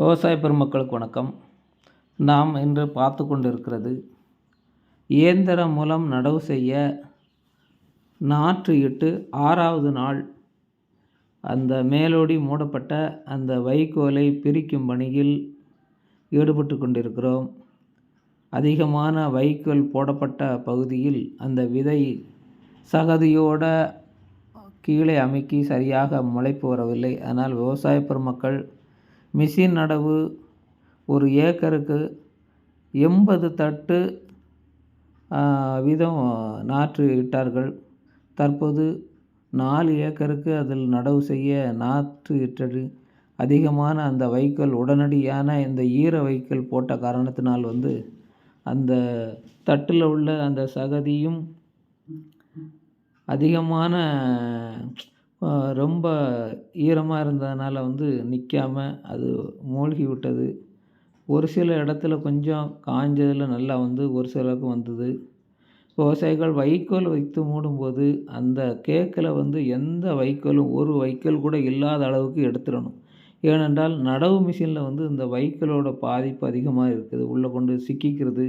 விவசாய பெருமக்களுக்கு வணக்கம். நாம் இன்று பார்த்து கொண்டிருக்கிறது இயந்திரம் மூலம் நடவு செய்ய நாற்று இட்டு ஆறாவது நாள் அந்த மேலோடி மூடப்பட்ட அந்த வைக்கோலை பிரிக்கும் பணியில் ஈடுபட்டு கொண்டிருக்கிறோம். அதிகமான வைக்கோல் போடப்பட்ட பகுதியில் அந்த விதை சகதியோட கீழே அமுக்கி சரியாக முளைப்பு வரவில்லை. அதனால் விவசாய பெருமக்கள் மிஷின் நடவு ஒரு ஏக்கருக்கு எண்பது தட்டு வீதம் நாற்று இட்டார்கள். தற்போது நாலு ஏக்கருக்கு அதில் நடவு செய்ய நாற்று இட்டது. அதிகமான அந்த வைக்கோல் உடனடியான இந்த ஈர வைக்கோல் போட்ட காரணத்தினால் வந்து அந்த தட்டில் உள்ள அந்த சகதியும் அதிகமான ரொம்ப ஈரமாக இருந்ததுனால வந்து நிற்காம அது மூழ்கி விட்டது. ஒரு சில இடத்துல கொஞ்சம் காஞ்சதில் நல்லா வந்து ஒரு சிலருக்கு வந்தது. விவசாயிகள் வைக்கோல் வைத்து மூடும்போது அந்த கேக்கில் வந்து எந்த வைக்கோலும் ஒரு வைக்கோல் கூட இல்லாத அளவுக்கு எடுத்துடணும். ஏனென்றால் நடவு மிஷினில் வந்து இந்த வைக்கோலோட பாதிப்பு அதிகமாக இருக்குது. உள்ளே கொண்டு சிக்கிக்கிறது.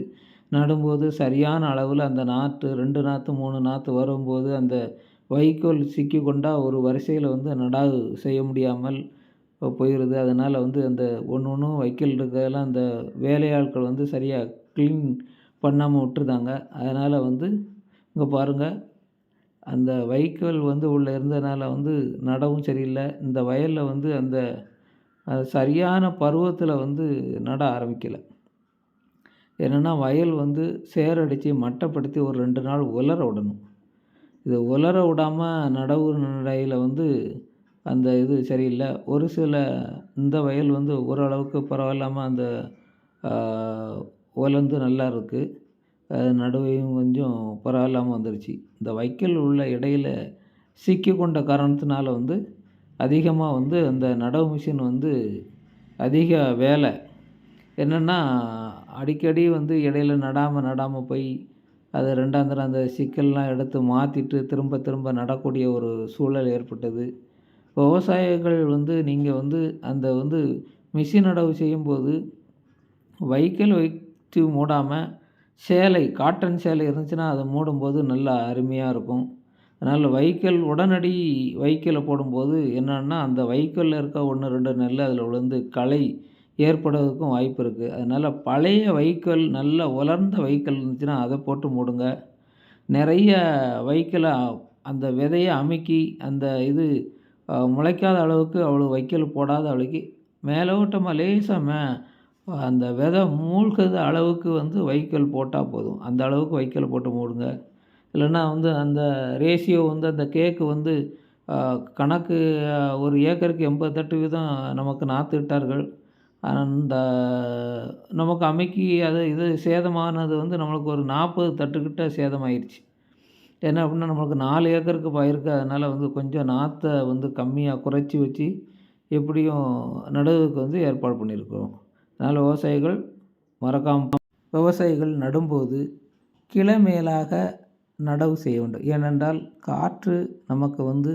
நடும்போது சரியான அளவில் அந்த நாற்று ரெண்டு நாற்று மூணு நாற்று வரும்போது அந்த வைக்கோல் சிக்கி கொண்டா ஒரு வரிசையில் வந்து நடவு செய்ய முடியாமல் போயிடுது அதனால் வந்து அந்த ஒன்று ஒன்றும் வைக்கோல் இருக்கிறதெல்லாம் அந்த வேலையாட்கள் வந்து சரியாக க்ளீன் பண்ணாமல் விட்டுருந்தாங்க அதனால் வந்து இங்கே பாருங்கள் அந்த வைக்கோல் வந்து உள்ளே இருந்ததுனால வந்து நடவும் சரியில்லை. இந்த வயலில் வந்து அந்த சரியான பருவத்தில் வந்து நட ஆரம்பிக்கலை. என்னென்னா வயல் வந்து சேரடித்து மட்டப்படுத்தி ஒரு ரெண்டு நாள் உலர விடணும். இது உலர விடாமல் நடவு நடையில் வந்து அந்த இது சரியில்லை. ஒரு சில இந்த வயல் வந்து ஓரளவுக்கு பரவாயில்லாமல் அந்த உலர்ந்து நல்லா இருக்குது நடுவையும் கொஞ்சம் பரவாயில்லாமல் வந்துருச்சு. இந்த வைக்கோல் உள்ள இடையில சிக்கி கொண்ட காரணத்தினால வந்து அதிகமாக வந்து அந்த நடவு மிஷின் வந்து அதிக வேலை. என்னென்னா அடிக்கடி வந்து இடையில நடாமல் நடாமல் போய் அதை ரெண்டாம் தரம் அந்த சிக்கல்லாம் எடுத்து மாற்றிட்டு திரும்ப திரும்ப நடக்கூடிய ஒரு சூழல் ஏற்பட்டது. விவசாயிகள் வந்து நீங்கள் வந்து அந்த வந்து மிஷின் நடவு செய்யும்போது வைக்கல் வைத்து மூடாமல் சேலை காட்டன் சேலை இருந்துச்சுன்னா அதை மூடும்போது நல்லா அருமையாக இருக்கும். அதனால் வைக்கல் உடனடி வைக்கலை போடும்போது என்னென்னா அந்த வைக்கலில் இருக்க ஒன்று ரெண்டு நெல் அதில் விழுந்து களை ஏற்படுவதற்கும் வாய்ப்பு இருக்குது அதனால் பழைய வைக்கோல் நல்ல உலர்ந்த வைக்கோல் இருந்துச்சுன்னா அதை போட்டு மூடுங்க. நிறைய வைக்கோலை அந்த விதையை அமுக்கி அந்த இது முளைக்காத அளவுக்கு அவ்வளோ வைக்கோல் போடாத அளவுக்கு மேலோட்டமாக லேசாக மே அந்த விதை மூழ்கிற அளவுக்கு வந்து வைக்கோல் போட்டால் போதும். அந்த அளவுக்கு வைக்கோல் போட்டு மூடுங்க. இல்லைன்னா வந்து அந்த ரேஷியோ வந்து அந்த கேக்கு வந்து கணக்கு ஒரு ஏக்கருக்கு எண்பது தட்டு வீதம் நமக்கு நாற்று இட்டார்கள். அந்த நமக்கு அமைக்கி அது இது சேதமானது வந்து நம்மளுக்கு ஒரு நாற்பது தட்டுக்கிட்ட சேதமாயிருச்சு. என்ன அப்படின்னா நம்மளுக்கு நாலு ஏக்கருக்கு பயிருக்கு அதனால் வந்து கொஞ்சம் நாற்றை வந்து கம்மியாக குறைச்சி வச்சு எப்படியும் நடுவுக்கு வந்து ஏற்பாடு பண்ணியிருக்கிறோம். அதனால் விவசாயிகள் மறக்காம விவசாயிகள் நடும்போது கிளை மேலாக நடவு செய்ய வேண்டும். ஏனென்றால் காற்று நமக்கு வந்து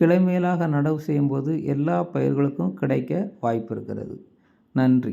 கிளை மேலாக நடவு செய்யும்போது எல்லா பயிர்களுக்கும் கிடைக்க வாய்ப்பு இருக்கிறது. நன்றி.